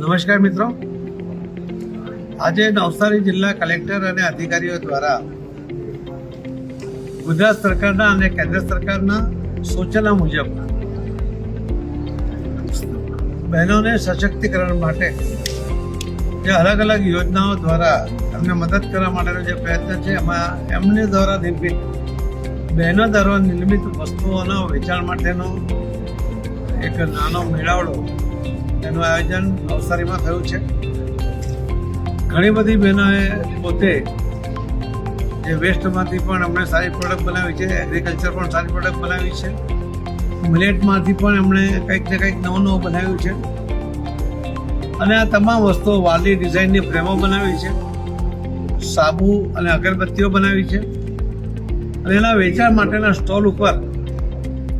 નમસ્કાર મિત્રો. આજે નવસારી જિલ્લા કલેક્ટર અને અધિકારીઓ દ્વારા ગુજરાત સરકારના અને કેન્દ્ર સરકારના સૂચના મુજબ બહેનોને સશક્તિકરણ માટે જે અલગ અલગ યોજનાઓ દ્વારા એમને મદદ કરવા માટેનો જે પ્રયત્ન છે, એમાં એમને દ્વારા નિર્મિત બહેનો દ્વારા નિર્મિત વસ્તુઓના વેચાણ માટેનો એક નાનો મેળાવડો એનું આયોજન નવસારીમાં થયું છે. ઘણી બધી બહેનોએ પોતે જે વેસ્ટમાંથી પણ એમણે સારી પ્રોડક્ટ બનાવી છે, એગ્રીકલ્ચર પણ સારી પ્રોડક્ટ બનાવી છે. મિલેટમાંથી પણ એમણે કંઈક ને કંઈક નવું નવું બનાવ્યું છે. અને આ તમામ વસ્તુઓ વાલી ડિઝાઇનની ફ્રેમો બનાવી છે. સાબુ અને અગરબત્તીઓ બનાવી છે. અને એના વેચાણ માટેના સ્ટોલ ઉપર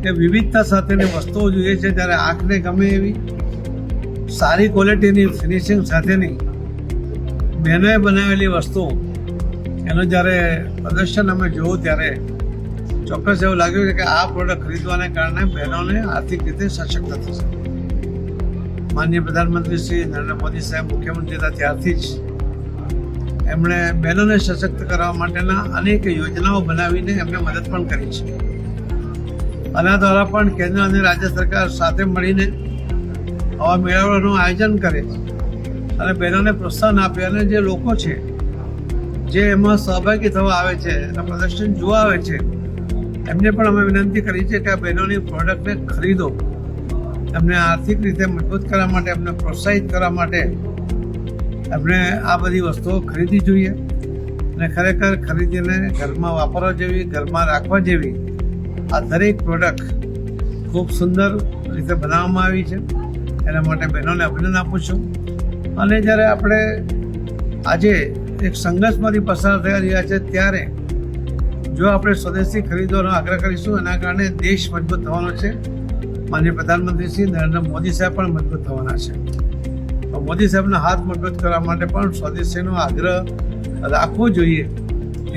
કે વિવિધતા સાથેની વસ્તુઓ જોઈએ છે. જ્યારે આંખને ગમે એવી સારી ક્વોલિટીની ફિનિશિંગ સાથેની બહેનોએ બનાવેલી વસ્તુ, એનું જ્યારે પ્રદર્શન અમે જોયું ત્યારે ચોક્કસ એવું લાગ્યું છે કે આ પ્રોડક્ટ ખરીદવાને કારણે બહેનોને આર્થિક રીતે સશક્ત થશે. માનનીય પ્રધાનમંત્રી શ્રી નરેન્દ્ર મોદી સાહેબ મુખ્યમંત્રી ત્યારથી જ એમણે બહેનોને સશક્ત કરવા માટેના અનેક યોજનાઓ બનાવીને એમને મદદ પણ કરી છે. આના દ્વારા પણ કેન્દ્ર અને રાજ્ય સરકાર સાથે મળીને આવા મેળાવડાનું આયોજન કરે છે. અને બહેનોને પ્રોત્સાહન આપે અને જે લોકો છે, જે એમાં સહભાગી થવા આવે છે, એના પ્રદર્શન જોવા આવે છે, એમને પણ અમે વિનંતી કરી છે કે આ બહેનોની પ્રોડક્ટને ખરીદો. એમને આર્થિક રીતે મજબૂત કરવા માટે, એમને પ્રોત્સાહિત કરવા માટે એમને આ બધી વસ્તુઓ ખરીદવી જોઈએ. અને ખરેખર ખરીદીને ઘરમાં વાપરવા જેવી, ઘરમાં રાખવા જેવી આ દરેક પ્રોડક્ટ ખૂબ સુંદર રીતે બનાવવામાં આવી છે. એના માટે બહેનોને અભિનંદન આપું છું. અને જ્યારે આપણે આજે એક સંઘર્ષમાંથી પસાર થઈ રહ્યા છે, ત્યારે જો આપણે સ્વદેશી ખરીદવાનો આગ્રહ કરીશું, એના કારણે દેશ મજબૂત થવાનો છે. માનનીય પ્રધાનમંત્રી શ્રી નરેન્દ્ર મોદી સાહેબ પણ મજબૂત થવાના છે. મોદી સાહેબના હાથ મજબૂત કરવા માટે પણ સ્વદેશીનો આગ્રહ રાખવો જોઈએ,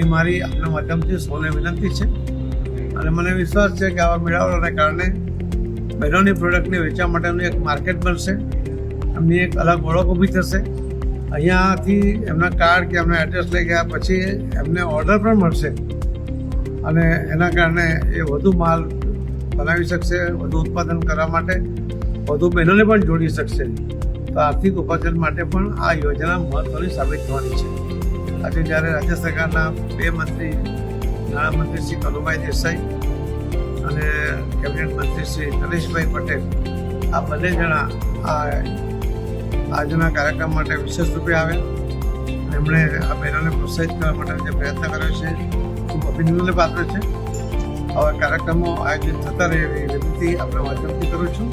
એ મારી આપણા માધ્યમથી સૌને વિનંતી છે. અને મને વિશ્વાસ છે કે આવા મેળાવડાને કારણે બહેનોની પ્રોડક્ટને વેચવા માટેનું એક માર્કેટ બનશે. એમની એક અલગ ઓળખ ઊભી થશે. અહીંયાથી એમના કાર્ડ કે એમના એડ્રેસ લઈ ગયા પછી એમને ઓર્ડર પણ મળશે. અને એના કારણે એ વધુ માલ બનાવી શકશે, વધુ ઉત્પાદન કરવા માટે, વધુ બહેનોને પણ જોડી શકશે. તો આર્થિક ઉપાર્જન માટે પણ આ યોજના મહત્વની સાબિત થવાની છે. આજે જ્યારે રાજ્ય સરકારના બે મંત્રી, નાણામંત્રી શ્રી કનુભાઈ દેસાઈ અને કેબિનેટ મંત્રી શ્રી નરેશભાઈ પટેલ, આ બંને જણા આ આજના કાર્યક્રમ માટે વિશેષ રૂપે આવ્યા. એમણે આ બહેનોને પ્રોત્સાહિત કરવા માટે જે પ્રયત્ન કર્યો છે. ખૂબ અભિનંદનને પાત્ર છે. આવા કાર્યક્રમો આયોજિત થતા રહે એવી વિનંતી આપણે માધ્યમથી કરું છું.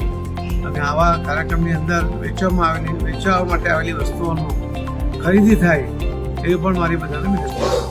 અને આવા કાર્યક્રમની અંદર વેચવામાં આવેલી, વેચવા માટે આવેલી વસ્તુઓનો ખરીદી થાય એવી પણ મારી બધાને વિનંતી